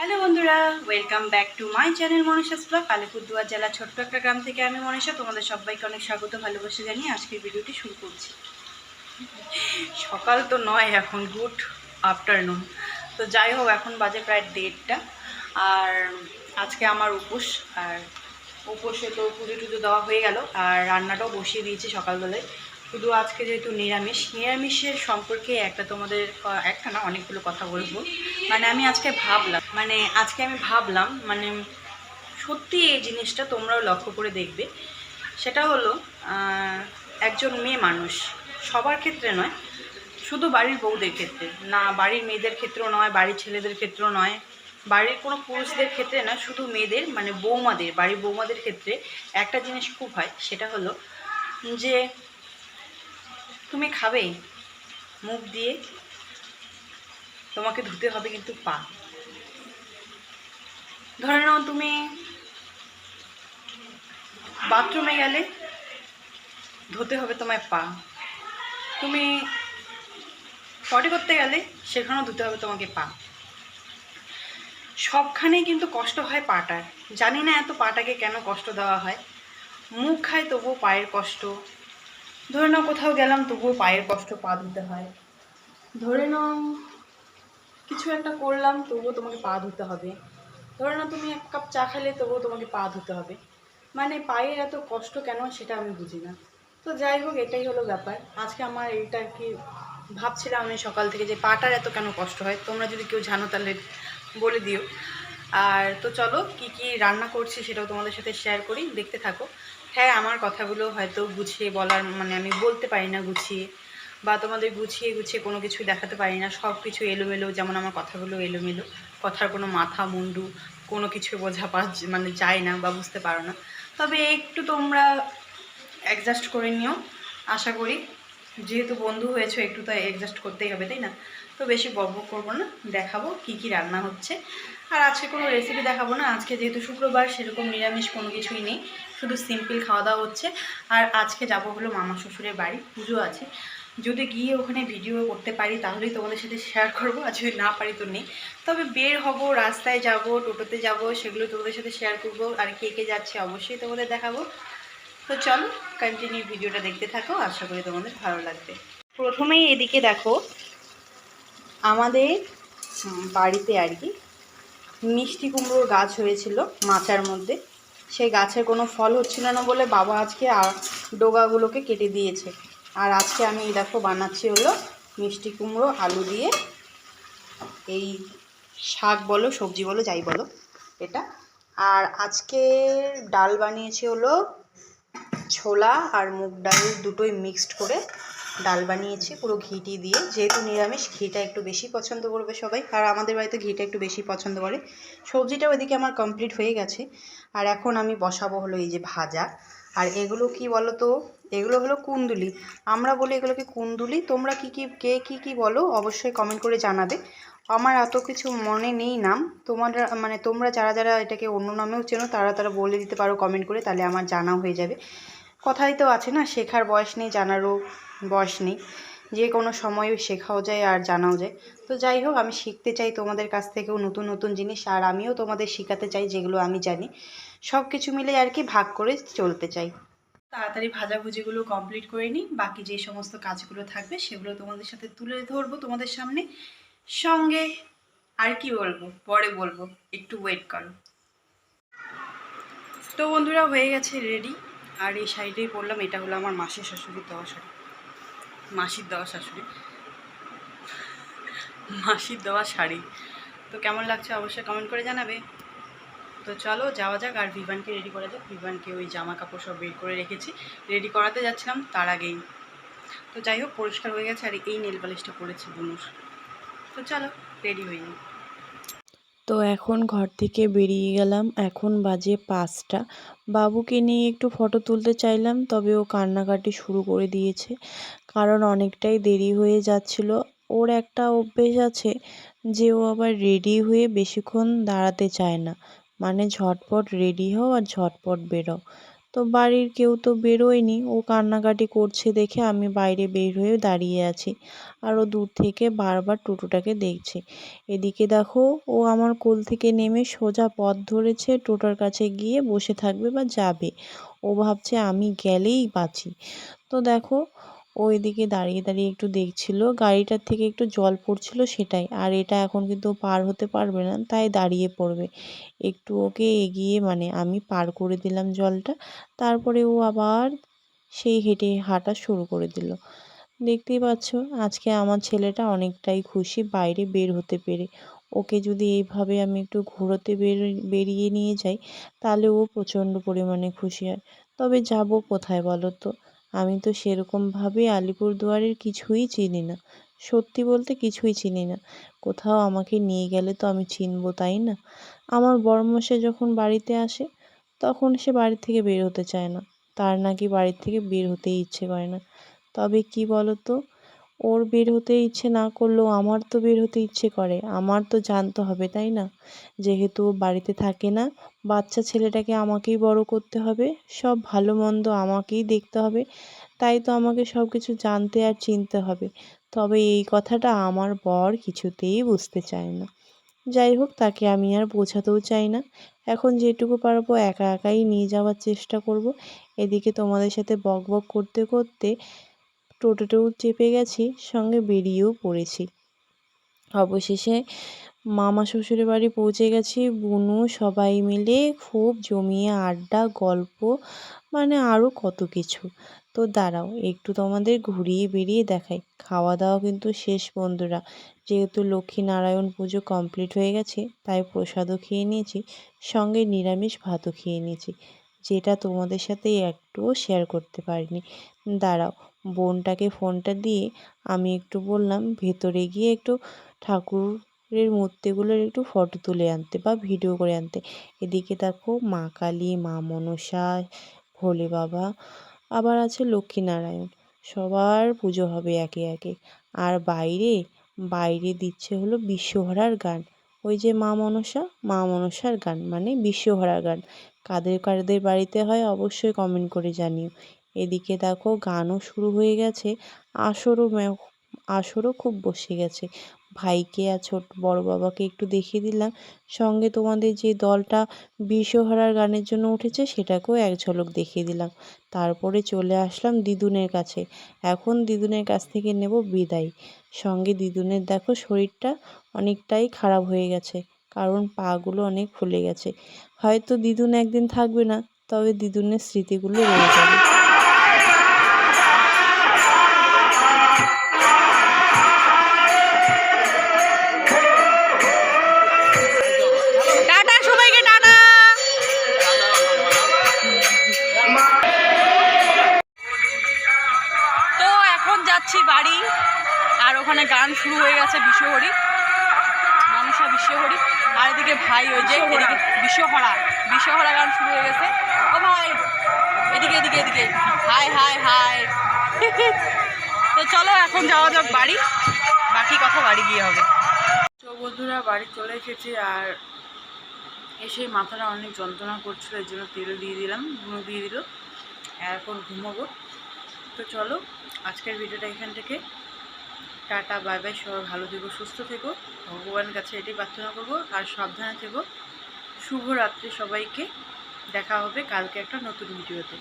Hello বন্ধুরা welcome back to my channel Manisha's blog Alipurduar জেলা ছোট্ট একটা গ্রাম থেকে আমি মনীষা, তোমাদের সবাইকে অনেক স্বাগত, ভালোবাসা জানিয়ে আজকের ভিডিওটি শুরু করছি। সকাল তো নয় এখন গুড আফটারনুন তো যাই হোক, এখন বাজে প্রায় দেড়টা, আর আজকে আমার উপোস, আর উপোসে তো পুজো টুজো দেওয়া হয়ে গেল, আর রান্নাটাও বসিয়ে দিয়েছি সকালবেলায়। শুধু আজকে যেহেতু নিরামিষ, নিরামিষের সম্পর্কে একটা তোমাদের একটা না অনেকগুলো কথা বলব। মানে আমি আজকে ভাবলাম মানে আজকে আমি ভাবলাম মানে সত্যি এই জিনিসটা তোমরাও লক্ষ্য করে দেখবে। সেটা হলো একজন মেয়ে মানুষ। সবার ক্ষেত্রে নয়, শুধু বাড়ির বউদের ক্ষেত্রে। না, বাড়ির মেয়েদের ক্ষেত্রেও নয়, বাড়ির ছেলেদের ক্ষেত্রেও নয়। বাড়ির কোনো পুরুষদের ক্ষেত্রে না শুধু মেয়েদের মানে বৌমাদের, বাড়ির বৌমাদের ক্ষেত্রে একটা জিনিস খুব হয়, সেটা হলো যে তুমি খাবে? মুখ দিয়ে। তোমাকে ধুতে হবে কিন্তু পা। ধরে নাও তুমি বাথরুমে গেলে ধুতে হবে তোমায় পা। তুমি পটি করতে গেলে সেখানেও ধুতে হবে তোমাকে পা। সবখানেই কিন্তু কষ্ট হয় পাটার। জানি না এত পাটাকে কেন কষ্ট দেওয়া হয়। মুখ খায় তবুও পায়ের কষ্ট। ধরে নাও কোথাও গেলাম, তবুও পায়ের কষ্ট পা ধুতে হয়। ধরে নাও কিছু একটা করলাম, তবুও তোমাকে পা ধুতে হবে। ধরে নাও তুমি এক কাপ চা খেলে, তবুও তোমাকে পা ধুতে হবে। মানে পায়ের এত কষ্ট কেন সেটা আমি বুঝি না। তো যাই হোক, এটাই হলো ব্যাপার। আজকে আমার এইটা কি ভাবছিলাম আমি সকাল থেকে যে পাটার এত কেন কষ্ট হয়, তোমরা যদি কেউ জানো তাহলে বলে দিও। আর তো চলো, কি কি রান্না করছি সেটাও তোমাদের সাথে শেয়ার করি। দেখতে থাকো। হ্যাঁ আমার কথাগুলো হয়তো গুছিয়ে বলার মানে আমি বলতে পারি না গুছিয়ে, বা তোমাদের গুছিয়ে গুছিয়ে কোনো কিছু দেখাতে পারি না, সব কিছু এলোমেলো, যেমন আমার কথাগুলো এলোমেলো, কথার কোনো মাথা, মুন্ডু, কোনো কিছু বোঝা পা মানে যায় না বা বুঝতে পারো না। তবে একটু তোমরা অ্যাডজাস্ট করে নিও, আশা করি। যেহেতু বন্ধু হয়েছে, একটু তো অ্যাডজাস্ট করতেই হবে, তাই না? তো বেশি বক করব না, দেখাবো কি কি রান্না হচ্ছে। আর আজকে কোনো রেসিপি দেখাবো না, আজকে যেহেতু শুক্রবার, সেরকম নিরামিষ কোনো কিছুই নেই, শুধু সিম্পল খাওয়া দাওয়া হচ্ছে। আর আজকে যাব হলো মামা শ্বশুরের বাড়ি, পুজো আছে। যদি গিয়ে ওখানে ভিডিও করতে পারি, তাহলেই তোমাদের সাথে শেয়ার করব, আর যদি না পারি তো নেই। তবে বের হব, রাস্তায় যাব, টোটোতে যাব, সেগুলো তোমাদের সাথে শেয়ার করব, আর কে কে যাচ্ছে অবশ্যই তোমাদের দেখাবো। তো চলো কন্টিনিউ ভিডিওটা দেখতে থাকো, আশা করি তোমাদের ভালো লাগবে। প্রথমেই এদিকে দেখো আমাদের বাড়িতে আর কি মিষ্টি কুমড়োর গাছ হয়েছিল মাচার মধ্যে। সেই গাছের কোনো ফল হচ্ছিল না বলে বাবা আজকে ডোগাগুলোকে কেটে দিয়েছে। আর আজকে আমি দেখো বানাচ্ছি হলো মিষ্টি কুমড়ো, আলু দিয়ে এই শাক বলো, সবজি বলো, যাই বলো এটা। আর আজকে ডাল বানিয়েছি হলো ছোলা আর মুগ ডাল দুটোই মিক্সড করে ডাল বানিয়েছি, পুরো ঘিটি দিয়ে। যেহেতু নিরামিষ, ঘিটা একটু বেশি পছন্দ করবে সবাই। আর আমাদের বাড়িতে ঘিটা একটু বেশি পছন্দ করে। সবজিটা ওইদিকে আমার কমপ্লিট হয়ে গেছে। আর এখন আমি বসাবো হলো এই যে ভাজা। আর এগুলো কি বলো তো এগুলো হলো কুন্দুলি। আমরা বলি এগুলোকে কুন্দুলি। তোমরা কি কি, কে কি কি বলো অবশ্যই কমেন্ট করে জানাবে। আমার এত কিছু মনে নেই নাম। তোমার মানে তোমরা যারা যারা এটাকে অন্য নামেও চেনো, তারা তারা বলে দিতে পারো কমেন্ট করে, তাহলে আমার জানা হয়ে যাবে। কথাই তো আছে না, শেখার বয়স নেই, জানারও বয়স নেই। যে কোনো সময় শেখাও যায় আর জানাও যায়। তো যাই হোক, আমি শিখতে চাই তোমাদের কাছ থেকেও নতুন নতুন জিনিস, আর আমিও তোমাদের শেখাতে চাই যেগুলো আমি জানি। সব কিছু মিলে আর কি ভাগ করে চলতে চাই। তাড়াতাড়ি ভাজাভুজিগুলো কমপ্লিট করে নিই, বাকি যে সমস্ত কাজগুলো থাকবে সেগুলো তোমাদের সাথে তুলে ধরবো তোমাদের সামনে। সঙ্গে আর কি বলব, পরে বলব, একটু ওয়েট করো। তো বন্ধুরা, হয়ে গেছে রেডি আর এই শাড়িটাই পরলাম, এটা হলো আমার মাসির শাশুড়ির দেওয়া শাড়ি। মাসির দেওয়া শাশুড়ি। মাসির দেওয়া শাড়ি। তো কেমন লাগছে অবশ্যই কমেন্ট করে জানাবে। তো চলো যাওয়া যাক, আর ভিভানকে রেডি করা যাক। ভিভানকে ওই জামা কাপড় সব বের করে রেখেছি। রেডি করাতে যাচ্ছিলাম তার আগেই। তো যাই হোক, পরিষ্কার হয়ে গেছে, আর এই নেল পালিশটা পরেছি বুনুর। তো চলো রেডি হয়ে যাই। তো এখন ঘর থেকে বেরিয়ে গেলাম। এখন বাজে পাঁচটা। বাবুকে নিয়ে একটু ফটো তুলতে চাইলাম, তবে ও কান্নাকাটি শুরু করে দিয়েছে, কারণ অনেকটাই দেরি হয়ে যাচ্ছিল। ওর একটা অভ্যেস আছে যে, ও আবার রেডি হয়ে বেশিক্ষণ দাঁড়াতে চায় না। মানে ঝটপট রেডি হও আর ঝটপট বেরো তো বাড়ির কেউ তো বেরোয়নি। ও কান্নাকাটি করছে দেখে আমি বাইরে বের হয়ে দাঁড়িয়ে আছি আর ও দূর থেকে বারবার টোটোটাকে দেখছে। এদিকে দেখো, ও আমার কোল থেকে নেমে সোজা পথ ধরেছে, টোটোর কাছে গিয়ে বসে থাকবে বা যাবে। ও ভাবছে আমি গেলেই বাঁচি। তো দেখো ও এদিকে দাঁড়িয়ে দাঁড়িয়ে একটু দেখছিল। গাড়িটার থেকে একটু জল পড়ছিল সেটাই। আর এটা এখন কিন্তু পার হতে পারবে না, তাই দাঁড়িয়ে পড়বে। একটু ওকে এগিয়ে মানে আমি পার করে দিলাম জলটা। তারপরে ও আবার সেই হেঁটে হাঁটা শুরু করে দিল। দেখতেই পাচ্ছ, আজকে আমার ছেলেটা অনেকটাই খুশি বাইরে বের হতে পেরে। ওকে যদি এইভাবে আমি একটু ঘোরাতে বের, বেরিয়ে নিয়ে যাই, তাহলে ও প্রচণ্ড পরিমাণে খুশি হয়। তবে যাব কোথায় বলো তো? আমি তো সেরকমভাবে আলিপুরদুয়ারের কিছুই চিনি না। সত্যি বলতে কিছুই চিনি না। কোথাও আমাকে নিয়ে গেলে তো আমি চিনব, তাই না? আমার বড়মশাই যখন বাড়িতে আসে, তখন সে বাড়ি থেকে বের হতে চায় না। তার নাকি বাড়ির থেকে বের হতেই ইচ্ছে করে না। তবে কি বলো তো ওর বের হতে ইচ্ছে না করলেও আমার তো বের হতে ইচ্ছে করে। আমার তো জানতে হবে, তাই না? যেহেতু ও বাড়িতে থাকে না, বাচ্চা ছেলেটাকে আমাকেই বড় করতে হবে। সব ভালো মন্দ আমাকেই দেখতে হবে। তাই তো আমাকে সব কিছু জানতে আর চিনতে হবে। তবে এই কথাটা আমার বর কিছুতেই বুঝতে চায় না। যাই হোক, তাকে আমি আর বোঝাতেও চাই না। এখন যেটুকু পারব একা একাই নিয়ে যাওয়ার চেষ্টা করব। এদিকে তোমাদের সাথে বক বক করতে করতে টোটোতেও চেপে গেছি, সঙ্গে বেরিয়েও পড়েছি। অবশেষে মামা শ্বশুরের বাড়ি পৌঁছে গেছি। বুনু সবাই মিলে খুব জমিয়ে আড্ডা, গল্প মানে আরও কত কিছু। তো দাঁড়াও, একটু তোমাদের ঘুরিয়ে বেরিয়ে দেখাই। খাওয়া দাওয়া কিন্তু শেষ, বন্ধুরা। যেহেতু লক্ষ্মীনারায়ণ পুজো কমপ্লিট হয়ে গেছে, তাই প্রসাদও খেয়ে নিয়েছি, সঙ্গে নিরামিষ ভাতও খেয়ে নিয়েছি। যেটা তোমাদের সাথে একটুও শেয়ার করতে পারিনি। দাঁড়াও বোনটাকে ফোনটা দিয়ে আমি একটু বললাম, ভেতরে গিয়ে একটু ঠাকুরের মূর্তিগুলোর একটু ফটো তুলে আনতে বা ভিডিও করে আনতে। এদিকে দেখো মা কালী, মা মনসা, ভোলে বাবা, আবার আছে লক্ষ্মীনারায়ণ। সবার পুজো হবে একে একে। আর বাইরে বাইরে দিচ্ছে হলো বিশ্বহরার গান। ওই যে মা মনসা, মা মনসার গান মানে বিশ্বহরার গান। কাদের কাদের বাড়িতে হয় অবশ্যই কমেন্ট করে জানিও। এদিকে দেখো গানও শুরু হয়ে গেছে, আসরও আসরও খুব বসে গেছে। ভাইকে আর ছোট বড় বাবাকে একটু দেখিয়ে দিলাম। সঙ্গে তোমাদের যে দলটা বিশ্বহারার গানের জন্য উঠেছে সেটাকেও এক ঝলক দেখিয়ে দিলাম। তারপরে চলে আসলাম দিদুনের কাছে। এখন দিদুনের কাছ থেকে নেব বিদায়। সঙ্গে দিদুনের দেখো শরীরটা অনেকটাই খারাপ হয়ে গেছে, কারণ পাগুলো অনেক ফুলে গেছে। হয়তো দিদুন একদিন থাকবে না, তবে দিদুনের স্মৃতিগুলো রয়ে যাবে। গান শুরু হয়ে গেছে বিশ্বহরি। মনসা বিশ্বহরি। আর এদিকে ভাই ওই যে এদিকে বিশ্বহরা। বিশ্বহরা গান শুরু হয়ে গেছে। ও ভাই এদিকে এদিকে এদিকে। Hi hi hi. তো চলো এখন যাওয়া যাক বাড়ি। বাকি কথা বাড়ি গিয়ে হবে। তো বন্ধুরা বাড়ি চলে এসেছি আর এসে মাথাটা অনেক যন্ত্রণা করছিল এর জন্য তেল দিয়ে দিলাম গুঁড়ো দিয়ে দিল। এখন ঘুমাবো। তো চলো আজকের ভিডিওটা এখান থেকে টাটা, বাই বাই, সবাই ভালো থেকো, সুস্থ থেকো। ভগবানের কাছে এটি প্রার্থনা করব, আর সাবধানে থেকো। শুভরাত্রি সবাইকে, দেখা হবে কালকে একটা নতুন ভিডিওতে।